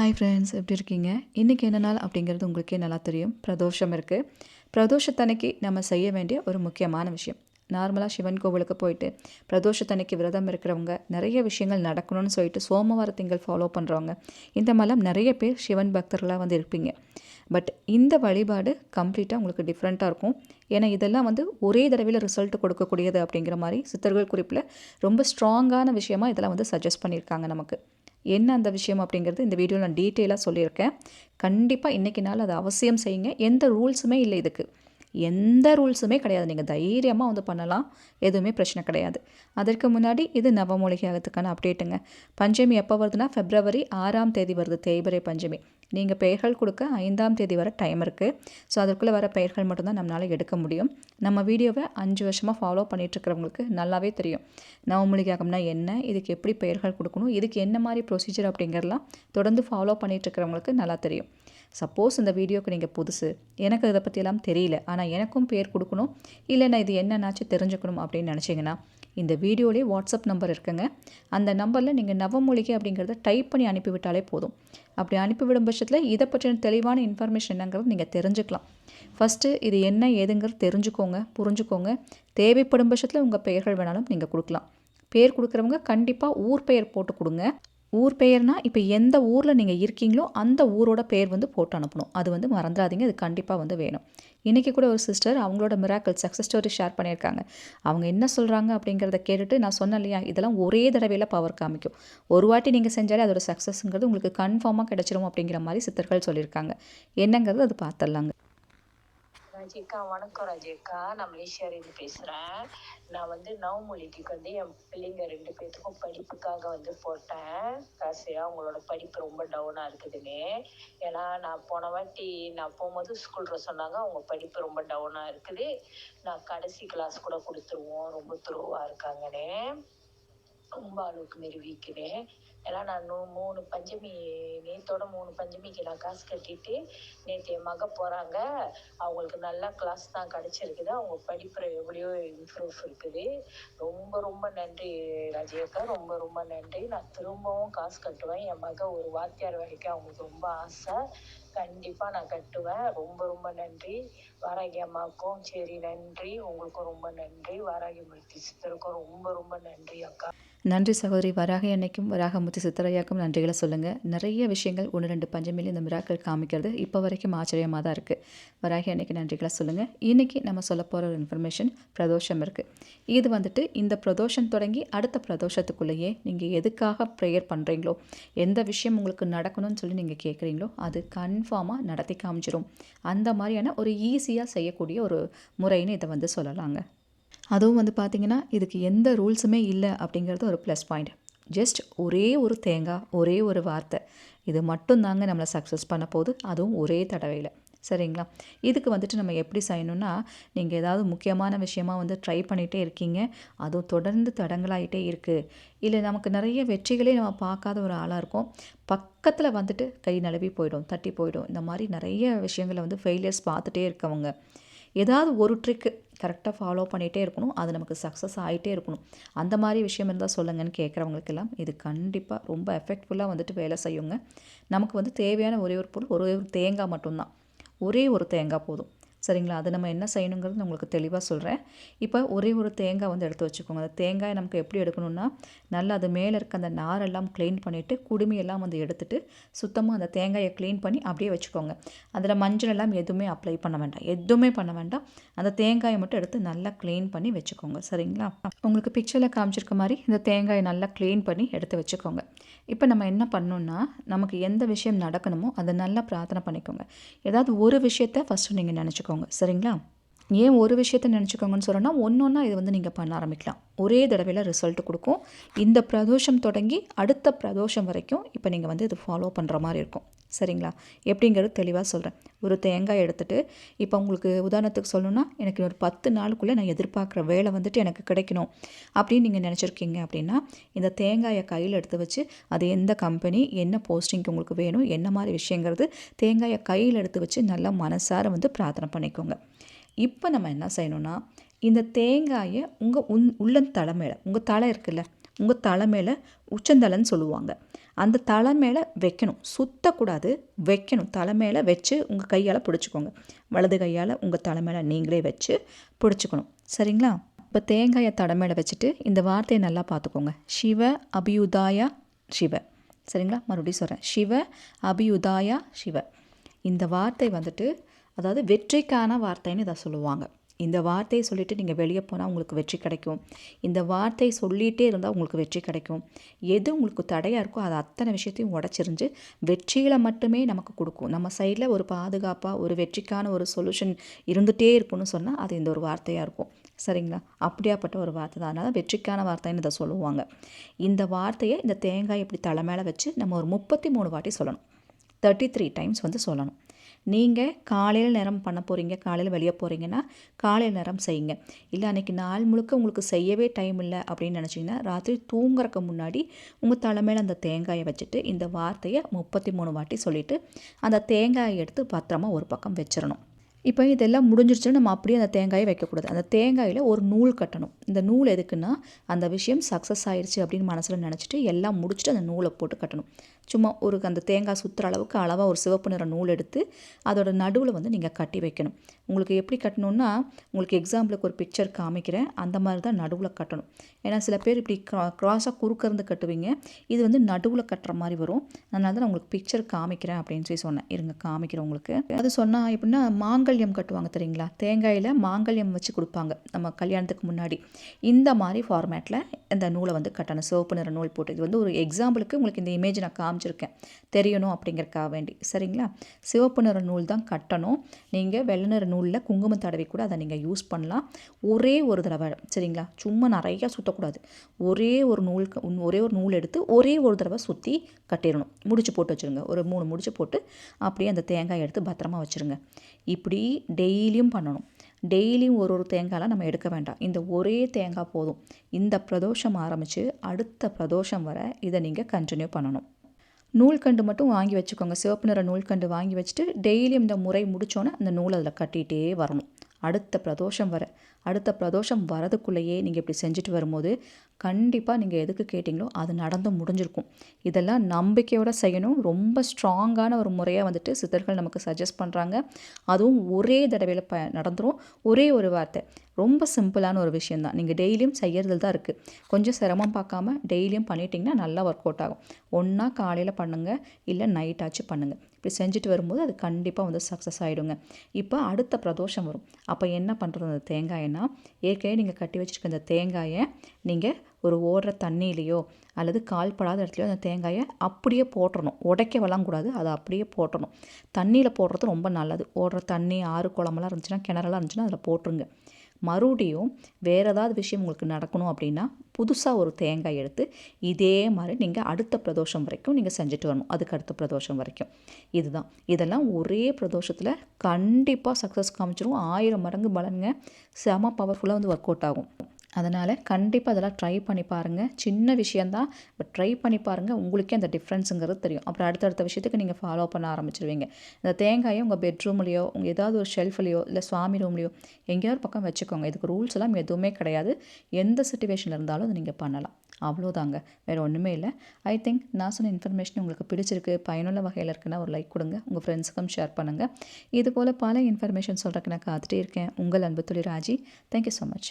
Hi friends எப்படி இருக்கீங்க? இன்றைக்கி என்ன நாள் அப்படிங்கிறது உங்களுக்கே நல்லா தெரியும். பிரதோஷம் இருக்குது பிரதோஷத்தன்னைக்கு நம்ம செய்ய வேண்டிய ஒரு முக்கியமான விஷயம். நார்மலாக சிவன் கோவிலுக்கு போயிட்டு பிரதோஷத்தன்னைக்கு விரதம் இருக்கிறவங்க நிறைய விஷயங்கள் நடக்கணும்னு சொல்லிட்டு சோமவார திங்கள் ஃபாலோ பண்ணுறவங்க இந்த மாதிரிலாம் நிறைய பேர் சிவன் பக்தர்களாக வந்து இருப்பீங்க. பட் இந்த வழிபாடு கம்ப்ளீட்டாக உங்களுக்கு டிஃப்ரெண்ட்டாக இருக்கும். ஏன்னா இதெல்லாம் வந்து ஒரே தடவையில் ரிசல்ட் கொடுக்கக்கூடியது அப்படிங்கிற மாதிரி சித்தர்கள் குறிப்பில் ரொம்ப ஸ்ட்ராங்கான விஷயமா இதெல்லாம் வந்து சஜஸ்ட் பண்ணியிருக்காங்க நமக்கு. என்ன அந்த விஷயம் அப்படிங்கிறது இந்த வீடியோவில் நான் டீட்டெயிலாக சொல்லியிருக்கேன். கண்டிப்பாக இன்றைக்கி நாள் அதை அவசியம் செய்யுங்க. எந்த ரூல்ஸுமே இல்லை இதுக்கு. எந்த ரூல்ஸுமே கிடையாது. நீங்கள் தைரியமாக வந்து பண்ணலாம். எதுவுமே பிரச்சனை கிடையாது. அதற்கு முன்னாடி இது நவமூலிகையாகத்துக்கான அப்டேட்டுங்க பஞ்சமி எப்போ வருதுன்னா ஃபெப்ரவரி ஆறாம் தேதி வருது தேய்பிரை பஞ்சமி. நீங்கள் பெயர்கள் கொடுக்க ஐந்தாம் தேதி வர டைம் இருக்குது ஸோ அதற்குள்ளே வர பெயர்கள் மட்டும்தான் நம்மளால் எடுக்க முடியும். நம்ம வீடியோவை அஞ்சு வருஷமாக ஃபாலோ பண்ணிகிட்ருக்கிறவங்களுக்கு நல்லாவே தெரியும். நவமூலிகாகம்னா என்ன? இதுக்கு எப்படி பெயர்கள் கொடுக்கணும்? இதுக்கு என்ன மாதிரி ப்ரொசீஜர் அப்படிங்கிறலாம் தொடர்ந்து ஃபாலோ பண்ணிகிட்ருக்கிறவங்களுக்கு நல்லா தெரியும். சப்போஸ் இந்த வீடியோக்கு நீங்கள் புதுசு. எனக்கு இதை பற்றியெல்லாம் தெரியல. ஆனால் எனக்கும் பேர் கொடுக்கணும். இல்லைன்னா இது என்னன்னாச்சும் தெரிஞ்சுக்கணும் அப்படின்னு நினச்சிங்கன்னா இந்த வீடியோலேயே வாட்ஸ்அப் நம்பர் இருக்குங்க. அந்த நம்பரில் நீங்கள் நவமூலிகை அப்படிங்கிறத டைப் பண்ணி அனுப்பிவிட்டாலே போதும். அப்படி அனுப்பிவிடும் பட்சத்தில் இதை பற்றின தெளிவான இன்ஃபர்மேஷன் என்னங்கிறது நீங்கள் தெரிஞ்சுக்கலாம். ஃபஸ்ட்டு இது என்ன ஏதுங்கிறது தெரிஞ்சுக்கோங்க புரிஞ்சுக்கோங்க. தேவைப்படும் பட்சத்தில் உங்கள் பெயர்கள் வேணாலும் நீங்கள் கொடுக்கலாம். பேர் கொடுக்குறவங்க கண்டிப்பாக ஊர் பெயர் போட்டு கொடுங்க. ஊர் பெயர்னா இப்போ எந்த ஊரில் நீங்கள் இருக்கீங்களோ அந்த ஊரோட பெயர் வந்து போட்டு அனுப்பணும். அது வந்து மறந்துடாதீங்க. அது கண்டிப்பாக வந்து வேணும். இன்றைக்கி கூட ஒரு சிஸ்டர் அவங்களோட மிராக்கல் சக்ஸஸ் ஸ்டோரி ஷேர் பண்ணியிருக்காங்க. அவங்க என்ன சொல்கிறாங்க அப்படிங்கிறத கேட்டுட்டு நான் சொன்னேன் இல்லையா? இதெல்லாம் ஒரே தடவையில் பவர் காமிக்கும். ஒரு வாட்டி நீங்கள் செஞ்சாலே அதோட சக்ஸஸ்ங்கிறது உங்களுக்கு கன்ஃபார்மாக கிடச்சிரும் அப்படிங்கிற மாதிரி சித்தர்கள் சொல்லியிருக்காங்க. என்னங்கிறது அது பார்த்துடலாங்க. ராஜேக்கா வணக்கம் ராஜேக்கா. நான் மலேசியாவிலிருந்து பேசுகிறேன் நான் வந்து நவமொழிக்கு வந்து என் பிள்ளைங்க ரெண்டு பேர்த்துக்கும் படிப்புக்காக வந்து போட்டேன். காசு அவங்களோட படிப்பு ரொம்ப டவுனாக இருக்குதுன்னு. ஏன்னா நான் போன வாட்டி நான் போகும்போது ஸ்கூலில் சொன்னாங்க அவங்க படிப்பு ரொம்ப டவுனாக இருக்குது. நான் கடைசி கிளாஸ் கூட கொடுத்துருவோம். ரொம்ப துருவாக இருக்காங்கன்னு. ரொம்ப அளவுக்கு மீறி வீக்குன்னு ஏன்னா நான் நூ மூணு பஞ்சமி நேத்தோட மூணு பஞ்சமிக்கு நான் காசு கட்டிட்டு நேற்று என் மக போகிறாங்க அவங்களுக்கு நல்லா கிளாஸ் தான் கிடச்சிருக்குது. அவங்க படிப்புற எவ்வளோ இம்ப்ரூவ் இருக்குது. ரொம்ப ரொம்ப நன்றி ராஜேக்கா. ரொம்ப ரொம்ப நன்றி. நான் திரும்பவும் காசு கட்டுவேன். என் மக ஒரு வாத்தியார் வரைக்கும் அவங்களுக்கு ரொம்ப ஆசை. கண்டிப்பாக நான் கட்டுவேன். ரொம்ப ரொம்ப நன்றி. வாராகி அம்மாவுக்கும் சரி நன்றி. உங்களுக்கும் ரொம்ப நன்றி. வாராகி மூர்த்தி சித்தருக்கும் ரொம்ப ரொம்ப நன்றி அக்கா. நன்றி சகோதரி வராக அன்னைக்கும் வராகமுத்து சித்தரையாக்கும் நன்றிகளை சொல்லுங்கள் நிறைய விஷயங்கள் ஒன்று ரெண்டு பஞ்சமில் இந்த மிராக்கள் காமிக்கிறது இப்போ வரைக்கும் ஆச்சரியமாக தான் இருக்குது வராகி அன்னைக்கு நன்றிகளை சொல்லுங்கள் இன்றைக்கி நம்ம சொல்ல போகிற ஒரு இன்ஃபர்மேஷன் பிரதோஷம் இருக்குது இது வந்துட்டு இந்த பிரதோஷம் தொடங்கி அடுத்த பிரதோஷத்துக்குள்ளேயே நீங்கள் எதுக்காக ப்ரேயர் பண்ணுறீங்களோ எந்த விஷயம் உங்களுக்கு நடக்கணும்னு சொல்லி நீங்கள் கேட்குறீங்களோ அது கன்ஃபார்மாக நடத்தி காமிச்சிடும் அந்த மாதிரியான ஒரு ஈஸியாக செய்யக்கூடிய ஒரு முறைன்னு இதை வந்து சொல்லலாங்க. அதுவும் வந்து பார்த்திங்கன்னா இதுக்கு எந்த ரூல்ஸுமே இல்லை அப்படிங்கிறது ஒரு ப்ளஸ் பாயிண்ட் ஜஸ்ட் ஒரே ஒரு தேங்காய் ஒரே ஒரு வார்த்தை இது மட்டும்தாங்க நம்மளை சக்ஸஸ் பண்ண போது அதுவும் ஒரே தடவையில். சரிங்களா? இதுக்கு வந்துட்டு நம்ம எப்படி செய்யணும்னா நீங்கள் ஏதாவது முக்கியமான விஷயமா வந்து ட்ரை பண்ணிகிட்டே இருக்கீங்க. அதுவும் தொடர்ந்து தடங்களாயிட்டே இருக்குது இல்லை நமக்கு நிறைய வெற்றிகளே நம்ம பார்க்காத ஒரு ஆளாக இருக்கும். பக்கத்தில் வந்துட்டு கை நழுவி போயிடும் தட்டி போயிடும். இந்த மாதிரி நிறைய விஷயங்களை வந்து ஃபெயிலியர்ஸ் பார்த்துட்டே இருக்கவங்க. ஏதாவது ஒரு ட்ரிக்கு கரெக்டாக ஃபாலோ பண்ணிகிட்டே இருக்கணும். அது நமக்கு சக்ஸஸ் ஆகிட்டே இருக்கணும். அந்த மாதிரி விஷயம் இருந்தால் சொல்லுங்கன்னு கேட்குறவங்களுக்கெல்லாம் இது கண்டிப்பாக ரொம்ப எஃபெக்ட்ஃபுல்லாக வந்துட்டு வேலை செய்யுங்க. நமக்கு வந்து தேவையான ஒரே ஒரு பொருள் ஒரே ஒரு தேங்காய் மட்டும்தான். ஒரே ஒரு தேங்காய் போதும். சரிங்களா? அது நம்ம என்ன செய்யணுங்கிறது நான் உங்களுக்கு தெளிவாக சொல்கிறேன் இப்போ ஒரே ஒரு தேங்காய் வந்து எடுத்து வச்சுக்கோங்க. அந்த தேங்காயை நமக்கு எப்படி எடுக்கணும்னா நல்லா அது மேலே இருக்க அந்த நாரெல்லாம் க்ளீன் பண்ணிவிட்டு குடுமையெல்லாம் வந்து எடுத்துகிட்டு சுத்தமாக அந்த தேங்காயை க்ளீன் பண்ணி அப்படியே வச்சுக்கோங்க. அதில் மஞ்சள் எல்லாம் எதுவுமே அப்ளை பண்ண வேண்டாம். எதுவுமே பண்ண வேண்டாம். அந்த தேங்காயை மட்டும் எடுத்து நல்லா க்ளீன் பண்ணி வச்சுக்கோங்க. சரிங்களா? உங்களுக்கு பிக்சரில் காமிச்சிருக்க மாதிரி இந்த தேங்காயை நல்லா க்ளீன் பண்ணி எடுத்து வச்சுக்கோங்க. இப்போ நம்ம என்ன பண்ணோன்னா நமக்கு எந்த விஷயம் நடக்கணுமோ அதை நல்லா பிரார்த்தனை பண்ணிக்கோங்க. ஏதாவது ஒரு விஷயத்த ஃபஸ்ட்டு நீங்கள் நினச்சிக்கோங்க. சரிங்களா? ஏன் ஒரு விஷயத்த நினச்சிக்கோங்கன்னு சொல்லணும்னா ஒன்று ஒன்றா இது வந்து நீங்கள் பண்ண ஆரம்பிக்கலாம். ஒரே தடவையில் ரிசல்ட் கொடுக்கும். இந்த பிரதோஷம் தொடங்கி அடுத்த பிரதோஷம் வரைக்கும் இப்போ நீங்கள் வந்து இது ஃபாலோ பண்ணுற மாதிரி இருக்கும். சரிங்களா? எப்படிங்கிறது தெளிவாக சொல்கிறேன் ஒரு தேங்காய் எடுத்துகிட்டு இப்போ உங்களுக்கு உதாரணத்துக்கு சொல்லணும்னா எனக்கு ஒரு பத்து நாளுக்குள்ளே நான் எதிர்பார்க்குற வேலை வந்துட்டு எனக்கு கிடைக்கணும். அப்படின்னு நீங்கள் நினச்சிருக்கீங்க அப்படின்னா இந்த தேங்காயை கையில் எடுத்து வச்சு அது எந்த கம்பெனி என்ன போஸ்டிங்க்கு உங்களுக்கு வேணும் என்ன மாதிரி விஷயங்கிறது தேங்காயை கையில் எடுத்து வச்சு நல்லா மனசார வந்து பிரார்த்தனை பண்ணிக்கோங்க. இப்போ நம்ம என்ன செய்யணும்னா இந்த தேங்காயை உங்கள் உன் உள்ளன் தலை மேலே உங்கள் தலை இருக்குல்ல உங்கள் தலை மேலே உச்சந்தலைன்னு சொல்லுவாங்க. அந்த தலை மேலே வைக்கணும். சுத்தக்கூடாது வைக்கணும். தலை மேலே வச்சு உங்கள் கையால் பிடிச்சிக்கோங்க. வலது கையால் உங்கள் தலை மேலே நீங்களே வச்சு பிடிச்சிக்கணும். சரிங்களா? இப்போ தேங்காயை தலை மேலே வச்சுட்டு இந்த வார்த்தையை நல்லா பார்த்துக்கோங்க. சிவ அபியுதாயா சிவ. சரிங்களா? மறுபடியும் சொல்கிறேன் சிவ அபியுதாயா சிவ. இந்த வார்த்தை வந்துட்டு அதாவது வெற்றிக்கான வார்த்தைன்னு இதை சொல்லுவாங்க. இந்த வார்த்தையை சொல்லிவிட்டு நீங்கள் வெளியே போனால் உங்களுக்கு வெற்றி கிடைக்கும். இந்த வார்த்தையை சொல்லிகிட்டே இருந்தால் உங்களுக்கு வெற்றி கிடைக்கும். எது உங்களுக்கு தடையாக இருக்கோ அது அத்தனை விஷயத்தையும் உடச்சிருந்து வெற்றியில் மட்டுமே நமக்கு கொடுக்கும். நம்ம சைடில் ஒரு பாதுகாப்பாக ஒரு வெற்றிக்கான ஒரு சொல்யூஷன் இருந்துகிட்டே இருக்கும்னு சொன்னால் அது இந்த ஒரு வார்த்தையாக இருக்கும். சரிங்களா? அப்படியாப்பட்ட ஒரு வார்த்தை தான். அதனால் வெற்றிக்கான வார்த்தைன்னு இதை சொல்லுவாங்க. இந்த வார்த்தையை இந்த தேங்காய் இப்படி தலை மேலே வச்சு நம்ம ஒரு முப்பத்தி மூணு வாட்டி சொல்லணும். தேர்ட்டி த்ரீ டைம்ஸ் வந்து சொல்லணும். நீங்கள் காலையில் நேரம் பண்ண போகிறீங்க காலையில் வெளியே போகிறீங்கன்னா காலையில் நேரம் செய்யுங்க. இல்லை அன்றைக்கி நாள் முழுக்க உங்களுக்கு செய்யவே டைம் இல்லை அப்படின்னு நினச்சிங்கன்னா ராத்திரி தூங்குறக்கு முன்னாடி உங்கள் தலைமையில் அந்த தேங்காயை வச்சுட்டு இந்த வார்த்தையை முப்பத்தி மூணு வாட்டி சொல்லிவிட்டு அந்த தேங்காயை எடுத்து பத்திரமா ஒரு பக்கம் வச்சிடணும் இப்போ இதெல்லாம் முடிஞ்சிருச்சுன்னா நம்ம அப்படியே அந்த தேங்காயை வைக்கக்கூடாது. அந்த தேங்காயில் ஒரு நூல் கட்டணும். இந்த நூல் எதுக்குன்னா அந்த விஷயம் சக்ஸஸ் ஆயிடுச்சு அப்படின்னு மனசில் நினச்சிட்டு எல்லாம் முடிச்சுட்டு அந்த நூலை போட்டு கட்டணும். சும்மா ஒரு அந்த தேங்காய் சுற்றுற அளவுக்கு அளவாக ஒரு சிவப்பு நிற நூல் எடுத்து அதோட நடுவில் வந்து நீங்கள் கட்டி வைக்கணும். உங்களுக்கு எப்படி கட்டணும்னா உங்களுக்கு எக்ஸாம்பிளுக்கு ஒரு பிக்சர் காமிக்கிறேன். அந்த மாதிரி தான் நடுவில் கட்டணும். ஏன்னா சில பேர் இப்படி க்ரா க்ராஸாக குறுக்கருந்து கட்டுவீங்க. இது வந்து நடுவில் கட்டுற மாதிரி வரும். அதனால தான் நான் உங்களுக்கு பிக்சர் காமிக்கிறேன் அப்படின்னு சொல்லி சொன்னேன். இருங்க காமிக்கிறேன் உங்களுக்கு. அது சொன்னால் எப்படின்னா மாங்கல்யம் கட்டுவாங்க தெரியுங்களா? தேங்காயில் மாங்கல்யம் வச்சு கொடுப்பாங்க நம்ம கல்யாணத்துக்கு முன்னாடி. இந்த மாதிரி ஃபார்மேட்டில் இந்த நூலை வந்து கட்டணும். சிவப்பு நிற நூல் போட்டு. இது வந்து ஒரு எக்ஸாம்பிளுக்கு உங்களுக்கு இந்த இமேஜ் நான் காமிச்சிருக்கேன். தெரியணும் அப்படிங்கிறக்காக வேண்டி. சரிங்களா? சிவப்பு நிற நூல் தான் கட்டணும். நீங்கள் வெள்ளை நிற நூலில் குங்குமம் தடவி கூட அதை நீங்கள் யூஸ் பண்ணலாம். ஒரே ஒரு தடவை சரிங்களா? சும்மா நிறையா சுற்றக்கூடாது ஒரே ஒரு நூல் ஒரே ஒரு நூல் எடுத்து ஒரே ஒரு தடவை சுற்றி கட்டிடணும். முடிச்சு போட்டு வச்சுருங்க. ஒரு மூணு முடிச்சு போட்டு அப்படியே அந்த தேங்காய் எடுத்து பத்திரமா வச்சுருங்க. இப்படி டெய்லியும் பண்ணணும். டெய்லியும் ஒரு ஒரு தேங்காயெலாம் நம்ம எடுக்க வேண்டாம். இந்த ஒரே தேங்காய் போதும். இந்த பிரதோஷம் ஆரம்பித்து அடுத்த பிரதோஷம் வர இதை நீங்கள் கண்டினியூ பண்ணணும். நூல்கண்டு மட்டும் வாங்கி வச்சுக்கோங்க. சிவப்பு நிற நூல்கண்டு வாங்கி வச்சுட்டு டெய்லியும் இந்த முறை முடிச்சோன்னே அந்த நூல் அதில் கட்டிகிட்டே வரணும். அடுத்த பிரதோஷம் வர அடுத்த பிரதோஷம் வரதுக்குள்ளேயே நீங்கள் இப்படி செஞ்சுட்டு வரும்போது கண்டிப்பாக நீங்கள் எதுக்கு கேட்டிங்களோ அது நடந்து முடிஞ்சிருக்கும். இதெல்லாம் நம்பிக்கையோட செய்யணும். ரொம்ப ஸ்ட்ராங்கான ஒரு முறையாக வந்துட்டு சித்தர்கள் நமக்கு சஜஸ்ட் பண்ணுறாங்க அதுவும் ஒரே தடவையில் ப நடந்துடும் ஒரே ஒரு வார்த்தை ரொம்ப சிம்பிளான ஒரு விஷயந்தான் நீங்கள் டெய்லியும் செய்யறதுல தான் இருக்குது கொஞ்சம் சிரமம் பார்க்காம டெய்லியும் பண்ணிட்டீங்கன்னா நல்லா ஒர்க் அவுட் ஆகும். ஒன்றா காலையில் பண்ணுங்கள் இல்லை நைட்டாச்சும் பண்ணுங்கள் இப்படி செஞ்சுட்டு வரும்போது அது கண்டிப்பாக வந்து சக்ஸஸ் ஆகிடுங்க இப்போ அடுத்த பிரதோஷம் வரும். அப்போ என்ன பண்ணுறது அந்த தேங்காயன்னா ஏற்கனவே நீங்கள் கட்டி வச்சிருக்க அந்த தேங்காயை நீங்கள் ஒரு ஓடுற தண்ணியிலையோ அல்லது கால்படாத இடத்துலையோ அந்த தேங்காயை அப்படியே போட்டுடணும் உடைக்க கூடாது. அதை அப்படியே போட்டுடணும் தண்ணியில் போடுறது ரொம்ப நல்லது. ஓடுற தண்ணி ஆறு குளமெல்லாம் இருந்துச்சுன்னா கிணறெல்லாம் இருந்துச்சுன்னா அதில் போட்டுருங்க. மறுபடியும் வேறு ஏதாவது விஷயம் உங்களுக்கு நடக்கணும் அப்படின்னா புதுசாக ஒரு தேங்காய் எடுத்து இதே மாதிரி நீங்கள் அடுத்த பிரதோஷம் வரைக்கும் நீங்கள் செஞ்சுட்டு வரணும். அதுக்கு அடுத்த பிரதோஷம் வரைக்கும். இதுதான். இதெல்லாம் ஒரே பிரதோஷத்தில் கண்டிப்பாக சக்ஸஸ் காமிச்சிரும். ஆயிரம் மடங்கு பலனுங்க. செம பவர்ஃபுல்லாக வந்து ஒர்க் அவுட் ஆகும். அதனால் கண்டிப்பாக அதெல்லாம் ட்ரை பண்ணி பாருங்கள் சின்ன விஷயந்தான் பட் ட்ரை பண்ணி பாருங்கள் உங்களுக்கே அந்த டிஃப்ரென்ஸுங்கிறது தெரியும். அப்புறம் அடுத்தடுத்த விஷயத்துக்கு நீங்கள் ஃபாலோ பண்ண ஆரம்பிச்சிருவீங்க. இந்த தேங்காயை உங்கள் பெட்ரூம்லேயோ உங்கள் ஏதாவது ஒரு ஷெல்ஃப்லேயோ இல்லை சுவாமி ரூம்லேயோ எங்கேயாவது ஒரு பக்கம் வச்சுக்கோங்க. இதுக்கு ரூல்ஸ் எல்லாம் எதுவுமே கிடையாது. எந்த சுச்சுவேஷனில் இருந்தாலும் அதை நீங்கள் பண்ணலாம். அவ்வளோதாங்க. வேறு ஒன்றுமே இல்லை. ஐ திங்க் நான் சொன்ன இன்ஃபர்மேஷன் உங்களுக்கு பிடிச்சிருக்கு பயனுள்ள வகையில் இருக்குன்னா ஒரு லைக் கொடுங்க. உங்கள் ஃப்ரெண்ட்ஸுக்கும் ஷேர் பண்ணுங்கள் இது போல் பல இன்ஃபர்மேஷன் சொல்கிறதுக்கு நான் காத்துட்டே இருக்கேன். உங்கள் அன்பு துளி ராஜி. Thank you so much